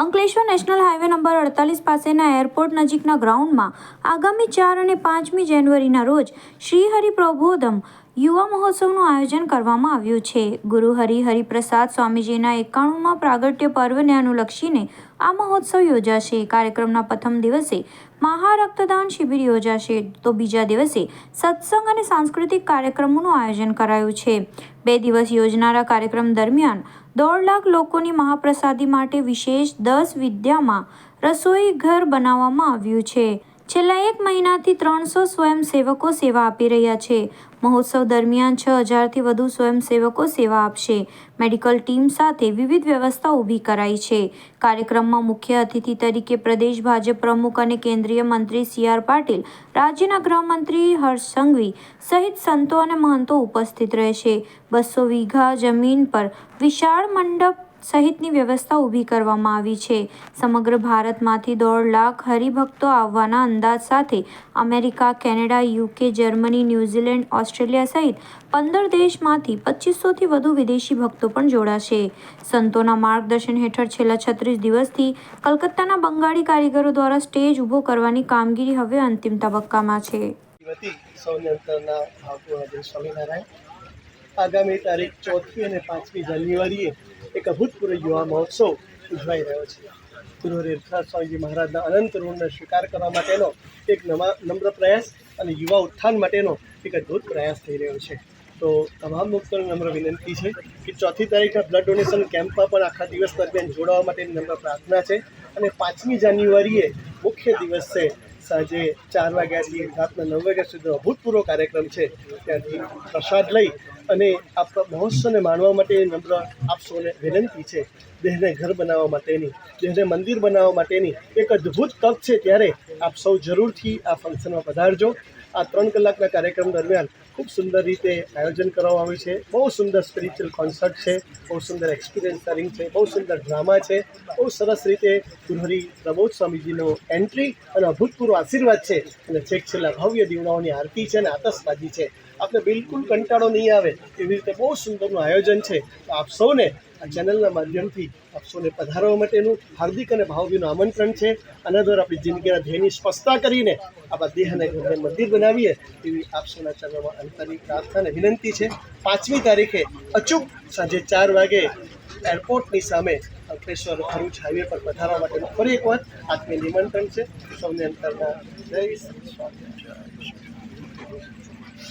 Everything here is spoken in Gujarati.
અંકલેશ્વર નેશનલ હાઈવે નંબર અડતાલીસ પાસેના એરપોર્ટ નજીકના ગ્રાઉન્ડમાં આગામી ચાર અને પાંચમી જાન્યુઆરીના રોજ શ્રી હરિ પ્રબોધમ યુવા મહોત્સવનું આયોજન કરવામાં આવ્યું છે. ગુરુ હરિ હરિપ્રસાદ સ્વામીજીના એકાણુંમાં પ્રાગટ્ય પર્વને અનુલક્ષીને આ મહોત્સવ યોજાશે. કાર્યક્રમના પ્રથમ દિવસે મહા રક્તદાન શિબિર યોજાશે. તો બીજા દિવસે સત્સંગ અને સાંસ્કૃતિક કાર્યક્રમોનું આયોજન કરાયું છે. બે દિવસ યોજનારા કાર્યક્રમ દરમિયાન દોઢ લાખ લોકોની મહાપ્રસાદી માટે વિશેષ દસ વિદ્યામાં રસોઈ ઘર બનાવવામાં આવ્યું છે. છેલ્લા એક મહિનાથી ત્રણસો સ્વયંસેવકો સેવા આપી રહ્યા છે. મહોત્સવ દરમિયાન છ હજારથી વધુ સ્વયંસેવકો સેવા આપશે. મેડિકલ ટીમ સાથે વિવિધ વ્યવસ્થા ઊભી કરાઈ છે. કાર્યક્રમમાં મુખ્ય અતિથિ તરીકે પ્રદેશ ભાજપ પ્રમુખ અને કેન્દ્રીય મંત્રી સી આર પાટીલ, રાજ્યના ગૃહમંત્રી હર્ષ સંઘવી સહિત સંતો અને મહંતો ઉપસ્થિત રહેશે. બસો વીઘા જમીન પર વિશાળ મંડપ સહિતની વ્યવસ્થા ઊભી કરવામાં આવી છે. સમગ્ર ભારતમાંથી દોઢ લાખ હરિભક્તો આવવાના અંદાજ સાથે America, Canada, UK, Germany, New Zealand, Australia સહિત પંદર દેશમાંથી પચીસોથી વધુ વિદેશી ભક્તો પણ જોડાશે. સંતોના માર્ગદર્શન હેઠળ છેલ્લા છત્રીસ દિવસથી કલકત્તાના બંગાળી કારીગરો દ્વારા સ્ટેજ ઊભો કરવાની કામગીરી હવે અંતિમ તબક્કામાં છે. આગામી તારીખ ચોથી અને પાંચમી જાન્યુઆરીએ એક અભૂતપૂર્વ યુવા મહોત્સવ ઉજવાઈ રહ્યો છે. ગુરુ રેખા સ્વામીજી મહારાજના અનંત ઋણને સ્વીકાર કરવા માટેનો એક નવા નમ્ર પ્રયાસ અને યુવા ઉત્થાન માટેનો એક અદ્ભુત પ્રયાસ થઈ રહ્યો છે. તો તમામ લોકોને નમ્ર વિનંતી છે કે ચોથી તારીખના બ્લડ ડોનેશન કેમ્પમાં પણ આખા દિવસ દરમિયાન જોડાવા માટેની નમ્ર પ્રાર્થના છે અને પાંચમી જાન્યુઆરીએ મુખ્ય દિવસ સાંજે ચાર વાગ્યાથી રાતના નવ વાગ્યા સુધીનો અભૂતપૂર્વ કાર્યક્રમ છે. ત્યાંથી પ્રસાદ લઈ અને આ મહોત્સવને માણવા માટે નમ્ર આપ સૌને વિનંતી છે. દેહને ઘર બનાવવા માટેની, દેહને મંદિર બનાવવા માટેની એક અદ્ભુત તક છે ત્યારે આપ સૌ જરૂરથી આ ફંક્શનમાં પધારજો. આ ત્રણ કલાકના કાર્યક્રમ દરમિયાન ખૂબ સુંદર રીતે આયોજન કરવામાં આવ્યું છે. બહુ સુંદર સ્પિરિચ્યુઅલ કોન્સર્ટ છે, બહુ સુંદર એક્સપિરિયન્સ શેરિંગ છે, બહુ સુંદર ડ્રામા છે, બહુ સરસ રીતે ગુરુહરી પ્રબોધ સ્વામીજીનો એન્ટ્રી અને અભૂતપૂર્વ આશીર્વાદ છે. અને છેક છેલ્લા ભવ્ય દીવડાઓની આરતી છે અને આતશબાજી છે. આપણે બિલકુલ કંટાળો નહીં આવે એવી રીતે બહુ સુંદરનું આયોજન છે. તો આપ સૌને આ ચેનલના માધ્યમથી આપ સૌને પધારવા માટેનું હાર્દિક અને ભાવભીનું આમંત્રણ છે. આના દ્વારા આપણી જિંદગીના ધ્યેયની સ્પષ્ટતા કરીને આપણા દેહ અને ઘરને મંદિર બનાવીએ એવી આપ સૌના ચરણોમાં અંતરની પ્રાર્થના અને વિનંતી છે. પાંચમી તારીખે અચૂક સાંજે ચાર વાગે એરપોર્ટની સામે અંકલેશ્વર ભરૂચ હાઈવે પર પધારવા માટેનું ફરી એકવાર આત્મીય નિમંત્રણ છે. સૌને અંતરના જય